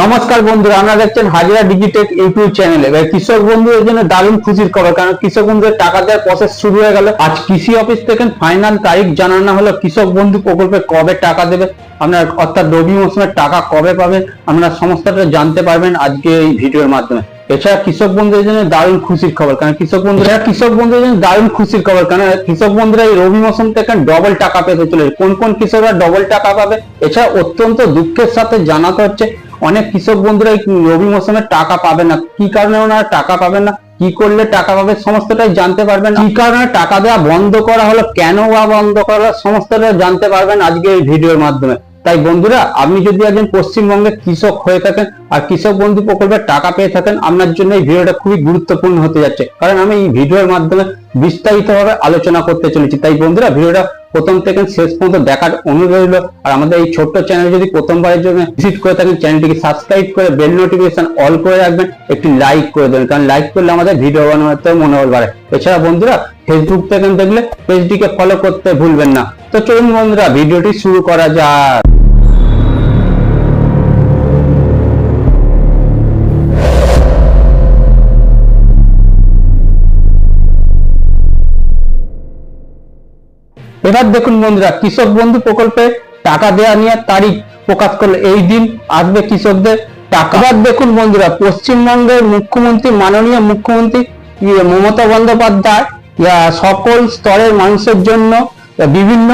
নমস্কার বন্ধুরা, আপনারা দেখছেন হাজিরা ডিজিটেক ইউটিউব চ্যানেলে। এবার কৃষক বন্ধুদের জন্য দারুণ খুশির খবর, কারণ কৃষক বন্ধুদের টাকা দেওয়ার প্রসেস শুরু হয়ে গেল। আজ কৃষি অফিস থেকে ফাইনাল তারিখ জানানো হলো, কৃষক বন্ধু প্রকল্পে কবে টাকা দেবে? আপনার অর্থাৎ রবি মৌসুমের টাকা কবে পাবেন? আপনারা সমস্তটা জানতে পারবেন আজকে এই ভিডিওর মাধ্যমে। এছাড়া কৃষক বন্ধুদের জন্য দারুণ খুশির খবর, কারণ কৃষক বন্ধুরা কৃষক বন্ধুদের জন্য দারুণ খুশির খবর, কারণ কৃষক বন্ধুরা এই রবি মৌসুম থেকে ডবল টাকা পেতে চলেছে। কোন কোন কৃষকরা ডবল টাকা পাবে? এছাড়া অত্যন্ত দুঃখের সাথে জানাতে হচ্ছে অনেক কৃষক বন্ধুরা এই রবি মৌসুমে টাকা পাবে না। কি কারণে ওনারা টাকা পাবেন না? কি করলে টাকা পাবে? সমস্তটাই জানতে পারবেন কি কারণে টাকা দেওয়া বন্ধ করা হলো? কেন বা বন্ধ করা হলো? সমস্তটা জানতে পারবেন আজকে এই ভিডিওর মাধ্যমে। তাই বন্ধুরা, আপনি যদি একজন পশ্চিমবঙ্গের কৃষক হয়ে থাকেন আর কৃষক বন্ধু প্রকল্পের টাকা পেয়ে থাকেন, আপনার জন্য এই ভিডিওটা খুবই গুরুত্বপূর্ণ হতে যাচ্ছে। কারণ আমি এই ভিডিওর মাধ্যমে বিস্তারিতভাবে আলোচনা করতে চলেছি। তাই বন্ধুরা, ভিডিওটা প্রথম থেকে শেষ পর্যন্ত দেখার অনুরোধ রইল। আর আমাদের এই ছোট্ট চ্যানেল যদি প্রথমবারের জন্য ভিজিট করে থাকেন চ্যানেলটিকে সাবস্ক্রাইব করে বেল নোটিফিকেশন অল করে রাখবেন, একটি লাইক করে দেবেন। কারণ লাইক করলে আমাদের ভিডিও বানাতে মনোবল বাড়ে। এছাড়া বন্ধুরা ফেসবুক থেকে দেখলে পেজটিকে ফলো করতে ভুলবেন না। তো চলুন বন্ধুরা ভিডিওটি শুরু করা যাক। এবার দেখুন বন্ধুরা, কৃষক বন্ধু প্রকল্পে টাকা দেওয়া নিয়ে তারিখ প্রকাশ করল, এই দিন আসবে কৃষকদের টাকা। দেখুন বন্ধুরা, পশ্চিমবঙ্গের মুখ্যমন্ত্রী, মাননীয় মুখ্যমন্ত্রী ইয়ে মমতা বন্দ্যোপাধ্যায় সকল স্তরের মানুষের জন্য বিভিন্ন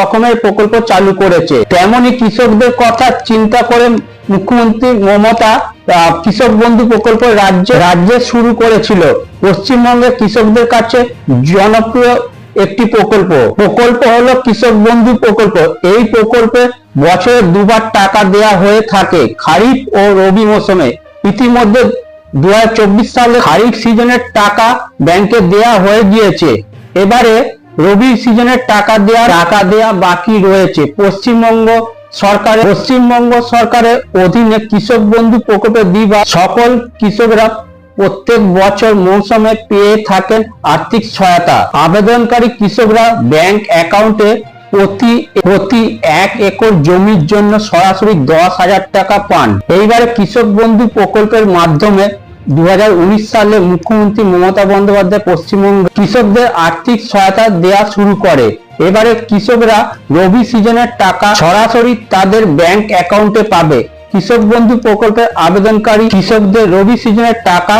রকমের প্রকল্প চালু করেছে। তেমনই কৃষকদের কথা চিন্তা করে মুখ্যমন্ত্রী মমতা কৃষক বন্ধু প্রকল্প রাজ্যে রাজ্যে শুরু করেছিল। পশ্চিমবঙ্গের কৃষকদের কাছে জনপ্রিয় একটি প্রকল্প। প্রকল্প হলো কৃষক বন্ধু প্রকল্প। এই প্রকল্পে বছরে দুবার টাকা দেয়া হয়ে থাকে খারিফ ও রবি মৌসুমে। ইতিমধ্যে দু সালে খারিফ সিজনের টাকা ব্যাংকে দেয়া হয়ে গিয়েছে। এবারে রবি সিজনের টাকা দেয়া টাকা দেয়া বাকি রয়েছে। পশ্চিমবঙ্গ সরকারের পশ্চিমবঙ্গ সরকারের অধীনে কৃষক বন্ধু প্রকল্পে দিবা সকল কৃষকরা প্রত্যেক বছর মৌসুমে পেয়ে থাকেন আর্থিক সহায়তা। আবেদনকারী কৃষকরা ব্যাংক অ্যাকাউন্টে প্রতি প্রতি এক একর জমির জন্য সরাসরি দশ হাজার টাকা পান। এইবারে কৃষক বন্ধু প্রকল্পের মাধ্যমে দু হাজার উনিশ সালে মুখ্যমন্ত্রী মমতা বন্দ্যোপাধ্যায় পশ্চিমবঙ্গ কৃষকদের আর্থিক সহায়তা দেয়া শুরু করে। এবারে কৃষকরা রবি সিজনের টাকা সরাসরি তাদের ব্যাংক অ্যাকাউন্টে পাবে। কৃষক বন্ধু প্রকল্পের আবেদনকারী কৃষকদের রবি সিজনের টাকা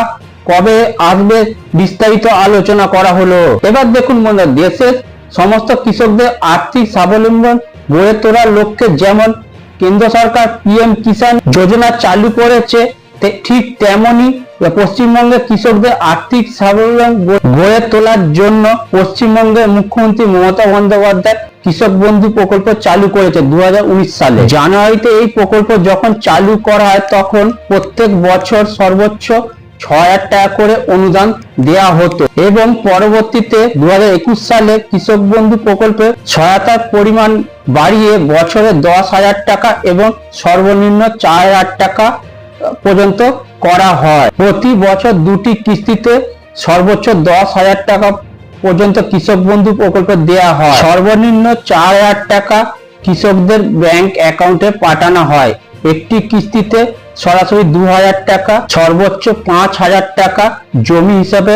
কবে আসবে বিস্তারিত আলোচনা করা হলো। এবার দেখুন বন্ধুরা, দেশের সমস্ত কৃষকদের আর্থিক স্বাবলম্বন গড়ে তোলার লক্ষ্যে যেমন কেন্দ্র সরকার পিএম কিষাণ যোজনা চালু করেছে ঠিক তেমনি পশ্চিমবঙ্গের কৃষকদের আর্থিক স্বাবলম্বন গড়ে তোলার জন্য পশ্চিমবঙ্গের মুখ্যমন্ত্রী মমতা বন্দ্যোপাধ্যায় কৃষক বন্ধু প্রকল্প চালু করেছে দুহাজার উনিশ সালে। জানুয়ারিতে এই প্রকল্প যখন চালু করা হয়, তখন প্রত্যেক বছর সর্বোচ্চ ছয় হাজার টাকা করে অনুদান দেয়া হতো এবং পরবর্তীতে দু হাজার একুশ সালে কৃষক বন্ধু প্রকল্পে সহায়তার পরিমাণ বাড়িয়ে বছরে দশ হাজার টাকা এবং সর্বনিম্ন চার হাজার টাকা পর্যন্ত করা হয়। প্রতি বছর দুটি কিস্তিতে সর্বোচ্চ দশ হাজার টাকা পর্যন্ত কৃষক বন্ধু প্রকল্প দেয়া হয়। সর্বনিম্ন চার হাজার টাকা কৃষকদের ব্যাংক অ্যাকাউন্টে পাঠানো হয়। একটি কিস্তিতে সরাসরি দু হাজার টাকা, সর্বোচ্চ পাঁচ হাজার টাকা জমি হিসাবে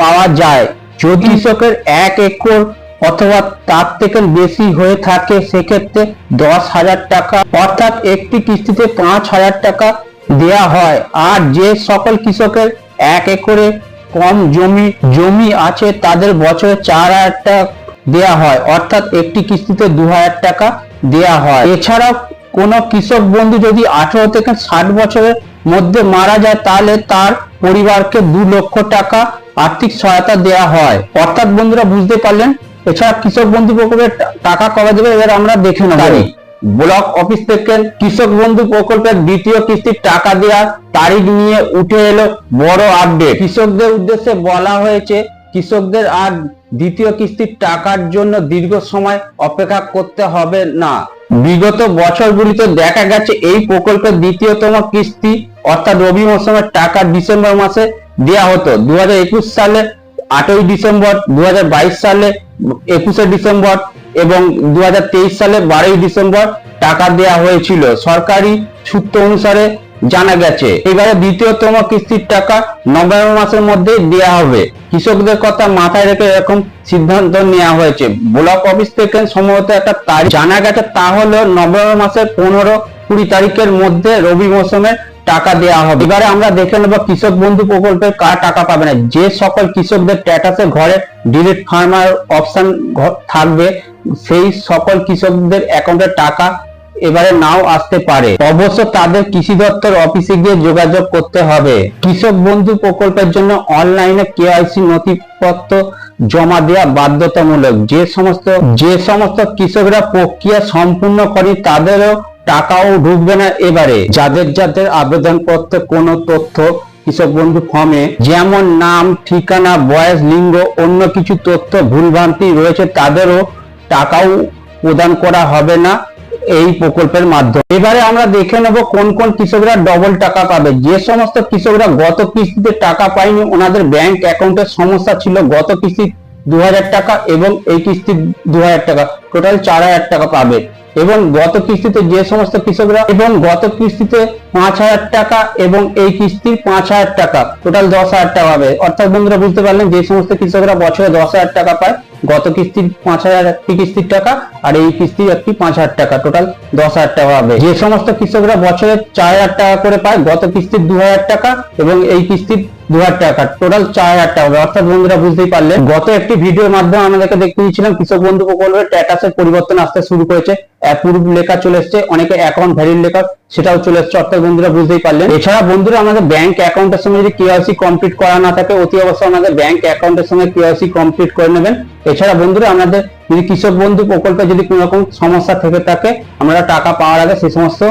পাওয়া যায়। যদি কৃষকের এক একর অথবা তার থেকে বেশি হয়ে থাকে, সেক্ষেত্রে দশ হাজার টাকা। অর্থাৎ একটি কিস্তিতে পাঁচ হাজার টাকা দেয়া হয়। আর যে সকল কৃষকের এক একরে কম জমি জমি আছে, তাদের বছরে চার হাজার টাকা দেয়া হয়। অর্থাৎ একটি কিস্তিতে দু হাজার টাকা দেয়া হয়। এছাড়াও কোনো কৃষক বন্ধু যদি আঠারো থেকে ষাট বছরের মধ্যে মারা যায়, তাহলে তার পরিবারকে দু লক্ষ টাকা আর্থিক সহায়তা দেয়া হয়। অর্থাৎ বন্ধুরা বুঝতে পারলেন, এছাড়া কৃষক বন্ধু প্রকল্পের টাকা কবে দেবে, এবার আমরা দেখে নেব। ব্লক অফিস থেকে কৃষক বন্ধু প্রকল্পের দ্বিতীয় কিস্তির টাকা দেওয়ার তারিখ নিয়ে উঠে এলো বড় আপডেট কৃষকদের উদ্দেশ্যে বলা হয়েছে, কৃষকদের আর দ্বিতীয় কিস্তির টাকার জন্য দীর্ঘ সময় অপেক্ষা করতে হবে না। বিগত বছরগুলিতে দেখা গেছে, এই প্রকল্পের দ্বিতীয়তম কিস্তি অর্থাৎ রবি মৌসুমের টাকা ডিসেম্বর মাসে দেওয়া হতো। দু হাজার একুশ সালে আটই ডিসেম্বর দু হাজার বাইশ সালে একুশে ডিসেম্বর এবং দু সালে বারোই ডিসেম্বর টাকা দেয়া হয়েছিল। সরকারি সূত্র অনুসারে জানা গেছে, এবারে দ্বিতীয়তম কিস্তির টাকা নভেম্বর মাসের মধ্যে দেওয়া হবে। কৃষকদের কথা মাথায় রেখে এরকম সিদ্ধান্ত নেওয়া হয়েছে। ব্লক অফিস থেকে সম্ভবত একটা তারিখ জানা গেছে, তা হলো নভেম্বর মাসের পনেরো কুড়ি তারিখের মধ্যে রবি মৌসুমে টাকা দেওয়া হবে। এবারে আমরা দেখে নেব কৃষক বন্ধু প্রকল্পে কার টাকা পাবে না। যে সকল কৃষকদের স্ট্যাটাসে ঘরে ডিরেক্ট ফার্মার অপশন থাকবে, সেই সকল কৃষকদের অ্যাকাউন্টে টাকা এবারে নাও আসতে পারে। অবশ্য তাদের কৃষি দপ্তর অফিসে গিয়ে যোগাযোগ করতে হবে। কৃষক বন্ধু প্রকল্পের জন্য অনলাইনে কেআইসি নথিপত্র জমা দেওয়া বাধ্যতামূলক। যে সমস্ত যে সমস্ত কৃষকরা প্রক্রিয়া সম্পূর্ণ করে তাদেরও টাকাও ঢুকবে না এবারে। যাদের যাদের আবেদনপত্রে কোনো তথ্য, কৃষক বন্ধু ফর্মে, যেমন নাম, ঠিকানা, বয়স, লিঙ্গ, অন্য কিছু তথ্য, ভুলভ্রান্তি রয়েছে, তাদেরও টাকাও প্রদান করা হবে না এই প্রকল্পের মাধ্যমে। এবারে আমরা দেখে নেব কোন কোন কৃষকরা ডবল টাকা পাবে। যে সমস্ত কৃষকরা গত কিস্তিতে টাকা পায়নি, ওনাদের ব্যাংক অ্যাকাউন্টের সমস্যা ছিল গত কিস্তি দু হাজার টাকা এবং এই কিস্তি দু হাজার টাকা। টোটাল চার হাজার টাকা পাবে। এবং গত কিস্তিতে যে সমস্ত কৃষকরা এবং গত কিস্তিতে পাঁচ হাজার টাকা এবং এই কিস্তির পাঁচ হাজার টাকা। টোটাল দশ হাজার টাকা পাবে অর্থাৎ বন্ধুরা বুঝতে পারলেন যে সমস্ত কৃষকরা বছরে দশ হাজার টাকা পায়। গত কিস্তির পাঁচ হাজার একটি কিস্তির টাকা আর এই কিস্তির একটি পাঁচ হাজার টাকা। টোটাল দশ হাজার টাকা পাবে যে সমস্ত কৃষকরা বছরে চার হাজার টাকা করে পায়, গত কিস্তির দু হাজার টাকা এবং এই কিস্তির দু হাজার টাকা। টোটাল চার হাজার টাকা হবে। অর্থাৎ বন্ধুরা বুঝতেই পারলেন, গত একটি ভিডিওর মাধ্যমে আমাদেরকে দেখতে দিয়েছিলাম, কৃষক বন্ধু প্রকল্পের স্ট্যাটাসের পরিবর্তন আসতে শুরু করেছে। অ্যাপ্রুভ লেখা চলে এসছে। অনেকে অ্যাকাউন্ট ভ্যালিড লেখা, সেটাও চলে এসছে। অর্থাৎ বন্ধুরা বুঝতেই পারলেন। এছাড়া বন্ধুরা, আমাদের ব্যাংক অ্যাকাউন্টের সঙ্গে যদি কেওয়াইসি কমপ্লিট করা না থাকে, অতি অবশ্যই আমাদের ব্যাংক অ্যাকাউন্টের সঙ্গে কেওয়াইসি কমপ্লিট করে নেবেন। এছাড়া বন্ধুরা, আমাদের যদি কৃষক বন্ধু প্রকল্পে যদি কোনো রকম সমস্যা থেকে থাকে, আমরা টাকা পাওয়ার আগে সেই সমস্ত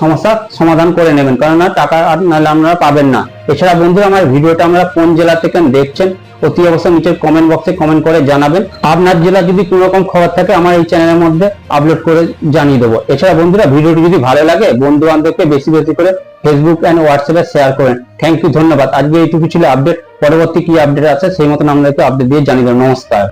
সমস্যা সমাধান করে নেবেন। কারণ টাকা আর নাহলে আপনারা পাবেন না। এছাড়া বন্ধুরা, আমার ভিডিওটা আমরা কোন জেলা থেকে দেখছেন অতি অবশ্যই নিচের কমেন্ট বক্সে কমেন্ট করে জানাবেন। আপনার জেলা যদি কোনো রকম খবর থাকে, আমার এই চ্যানেলের মধ্যে আপলোড করে জানিয়ে দেবো। এছাড়া বন্ধুরা, ভিডিওটি যদি ভালো লাগে বন্ধু বান্ধবকে বেশি বেশি করে ফেসবুক অ্যান্ড হোয়াটসঅ্যাপে শেয়ার করেন। থ্যাংক ইউ ধন্যবাদ। আজকে এইটুকু ছিল আপডেট পরবর্তী কি আপডেট আছে, সেই মতন আমাদেরকে আপডেট দিয়ে জানিয়ে দেবো। নমস্কার।